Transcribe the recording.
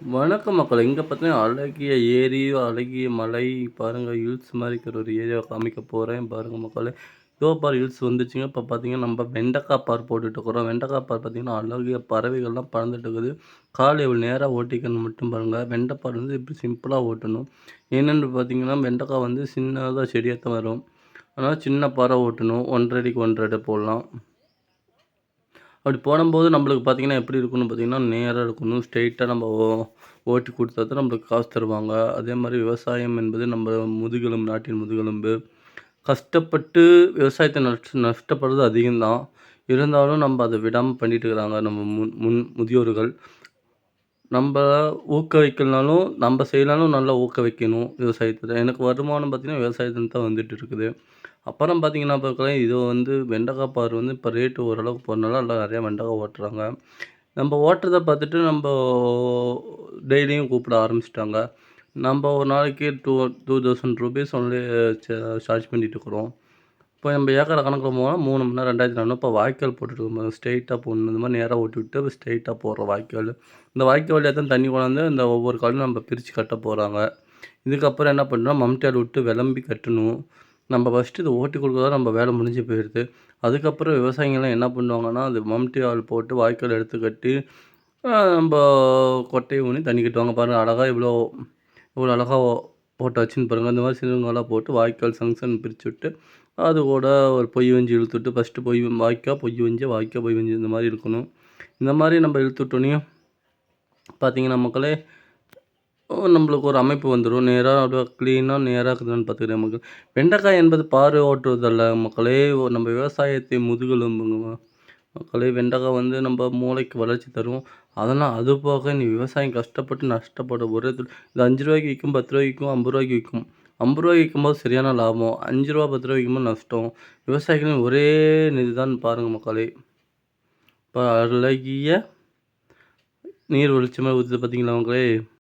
வணக்கம் மக்கள் இங்கே பார்த்தீங்கன்னா, அழகிய ஏரி, அழகிய மலை பாருங்க ஹில்ஸ் மாதிரி இருக்கிற ஒரு ஏரியாவை காமிக்க போகிறேன் பாருங்க மக்களே! இதோ பார் ஹில்ஸ் வந்துச்சுங்க. இப்போ பார்த்தீங்கன்னா, நம்ம வெண்டைக்காய் பார் போட்டுட்டு இருக்கிறோம். பார் பார்த்தீங்கன்னா, அழகிய பறவைகள்லாம் பறந்துட்டு இருக்குது. கால் எவ்வளோ நேராக ஓட்டிக்கணும் மட்டும் பாருங்க. வெண்டைப்பார் வந்து இப்படி சிம்பிளாக ஓட்டணும். என்னென்னு பார்த்தீங்கன்னா, வெண்டைக்கா வந்து சின்னதாக செடியாக தான் வரும். ஆனால் சின்ன பறவை ஓட்டணும். 1 1/2 அடிக்கு 1 1/2 அடி போடலாம். அப்படி போடும்போது நம்மளுக்கு பார்த்தீங்கன்னா, எப்படி இருக்கும்னு பார்த்தீங்கன்னா, நேராக இருக்கணும். ஸ்ட்ரெயிட்டாக நம்ம ஓ ஓட்டி கொடுத்தா தான் நம்மளுக்கு காசு தருவாங்க. அதே மாதிரி விவசாயம் என்பது நம்ம முதுகெலும்பு, நாட்டின் முதுகெலும்பு. கஷ்டப்பட்டு விவசாயத்தை நஷ்ட நஷ்டப்படுறது அதிகம் தான். இருந்தாலும் நம்ம அதை விடாமல் பண்ணிட்டு இருக்கிறாங்க நம்ம முன் முன் முதியோர்கள். நம்ம ஊக்குவிக்கலனாலும், நம்ம செய்யலனாலும் நல்லா ஊக்குவிக்கணும் விவசாயத்தில் எனக்கு வருமானம் பார்த்திங்கன்னா விவசாயத்துல தான் வந்துட்டு இருக்குது. அப்புறம் பார்த்தீங்கன்னா, பார்க்கலாம் இது வந்து வெண்டைக்காய் பார் வந்து இப்போ ரேட்டு ஓரளவுக்கு போகிறனால எல்லாம் நிறையா வெண்டைக்கா ஓட்டுறாங்க. நம்ம ஓட்டுறதை பார்த்துட்டு நம்ம டெய்லியும் கூப்பிட ஆரம்பிச்சிட்டாங்க நம்ம ஒரு நாளைக்கு டூ ₹2000 ஒன்லி சார்ஜ் பண்ணிட்டு இருக்கிறோம். இப்போ நம்ம ஏக்கரை கணக்கில் போனால் மூணு மணி நேரம் 2400 இப்போ வாய்க்கால் போட்டுட்டு இருக்கோம். ஸ்ட்ரெயிட்டாக போடணும். இந்த மாதிரி நேராக ஓட்டி விட்டு ஸ்ட்ரெயிட்டாக போடுறோம் வாய்க்கால். இந்த வாய்க்கால் வழியாக தான் தண்ணி கொண்டாந்து இந்த ஒவ்வொரு காலும் நம்ம பிரித்து கட்ட போகிறாங்க இதுக்கப்புறம் என்ன பண்ணணும்னா, மம்டியால் விட்டு விளம்பி கட்டணும். நம்ம ஃபஸ்ட்டு இது ஓட்டி கொடுக்குறதா நம்ம வேலை முடிஞ்சு போயிடுது அதுக்கப்புறம் விவசாயிங்கலாம் என்ன பண்ணுவாங்கன்னா, அது மம்டி ஆள் போட்டு வாய்க்கால் எடுத்து கட்டி, நம்ம கொட்டையை ஊனி தண்ணி கட்டுவாங்க. பாருங்கள் அழகாக இவ்வளோ இவ்வளோ அழகாக போட்டு போட்டாச்சுன்னு பாருங்கள் இந்த மாதிரி சிலவங்கெல்லாம் போட்டு வாய்க்கால் சங்ஷன் பிரித்து விட்டு, அது கூட ஒரு பொய் வஞ்சி இழுத்துட்டு ஃபஸ்ட்டு ஃபர்ஸ்ட்டு பொய் வாய்க்கா, பொய் வஞ்சி வாய்க்கா, பொய் வஞ்சி இந்த மாதிரி இருக்கணும். இந்த மாதிரி நம்ம இழுத்துட்டோனையும் பார்த்திங்கன்னா பார்த்தீங்கன்னா மக்களே, நம்மளுக்கு ஒரு அமைப்பு வந்துடும் நேராக அப்படியே க்ளீனாக நேராக இருக்குதுன்னு பார்த்துக்கிறேன் மக்கள் வெண்டைக்காய் என்பது பாரு ஓட்டுறதல்ல மக்களே! நம்ம விவசாயத்தை முதுகெலும்புங்க மக்களே! வெண்டைக்காய் வந்து நம்ம மூளைக்கு வளர்ச்சி தரும். அதெல்லாம் அது போக நீ விவசாயம் கஷ்டப்பட்டு நஷ்டப்பட ஒரே இது இது ரூ. 5க்கு விக்கும், ரூ. 10க்கு விக்கும், ரூ. 50க்கு விக்கும். ரூ. 50 விக்கும்போது சரியான லாபம். அஞ்சு ரூபா பத்து ரூபா விற்கும்போது நஷ்டம். விவசாயிகளின் ஒரே நிதி தான் பாருங்கள் மக்களே! இப்போ அழகிய நீர் வெளிச்சமாக ஊற்றுது பார்த்தீங்களா மக்களே!